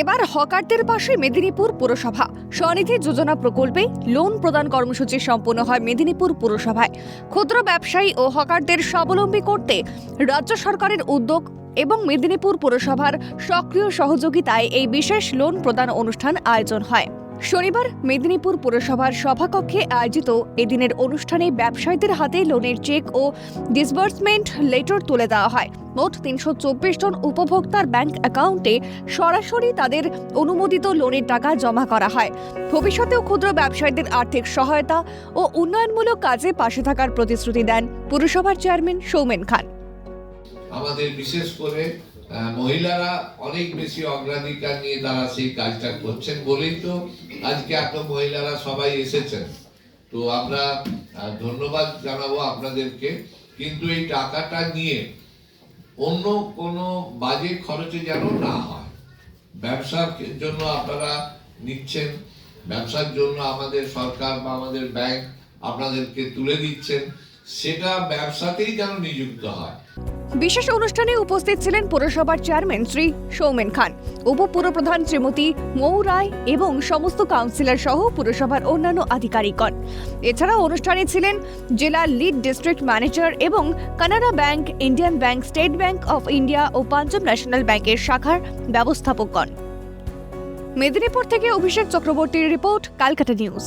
এবার হকারদের পাশে মেদিনীপুর পুরসভা। স্বনিধি যোজনা প্রকল্পে লোন প্রদান কর্মসূচি সম্পন্ন হয় মেদিনীপুর পুরসভায়। ক্ষুদ্র ব্যবসায়ী ও হকারদের স্বাবলম্বী করতে রাজ্য সরকারের উদ্যোগ এবং মেদিনীপুর পুরসভার সক্রিয় সহযোগিতায় এই বিশেষ লোন প্রদান অনুষ্ঠান আয়োজন হয়। শনিবার মেদিনীপুর পুরসভার সভাকক্ষে আয়োজিত এদিনের অনুষ্ঠানে ব্যবসায়ীদের হাতে লোনের চেক ও ডিসবার্সমেন্ট লেটার তুলে দেওয়া হয়। মোট তিনশো চব্বিশ জন উপভোক্তার ব্যাংক অ্যাকাউন্টে সরাসরি তাদের অনুমোদিত লোনের টাকা জমা করা হয়। ভবিষ্যতেও ক্ষুদ্র ব্যবসায়ীদের আর্থিক সহায়তা ও উন্নয়নমূলক কাজে পাশে থাকার প্রতিশ্রুতি দেন পুরসভার চেয়ারম্যান সৌমেন খান। আমাদের বিশেষ করে মহিলারা অনেক বেশি অগ্রাধিকার নিয়ে তারা সেই কাজটা করছেন বলেই তো আজকে এত মহিলারা সবাই এসেছেন। তো আমরা ধন্যবাদ জানাব আপনাদেরকে। কিন্তু এই টাকাটা নিয়ে অন্য কোনো বাজে খরচে যেন না হয়। ব্যবসার জন্য আপনারা নিচ্ছেন, ব্যবসার জন্য আমাদের সরকার বা আমাদের ব্যাংক আপনাদেরকে তুলে দিচ্ছেন, সেটা ব্যবসাতেই যেন নিযুক্ত হয়। বিশেষ অনুষ্ঠানে উপস্থিত ছিলেন পুরসভার চেয়ারম্যান শ্রী সৌমেন খান, উপপুরপ্রধান শ্রীমতী মৌ রায় এবং সমস্ত কাউন্সিলর সহ পুরসভার অন্যান্য আধিকারিকগণ। এছাড়াও অনুষ্ঠানে ছিলেন জেলা লিড ডিস্ট্রিক্ট ম্যানেজার এবং Canara bank, Indian bank, state bank of India O Punjab national ব্যাংকের শাখার ব্যবস্থাপকগণ। মেদিনীপুর থেকে অভিষেক চক্রবর্তীর রিপোর্ট, কালকাটা নিউজ।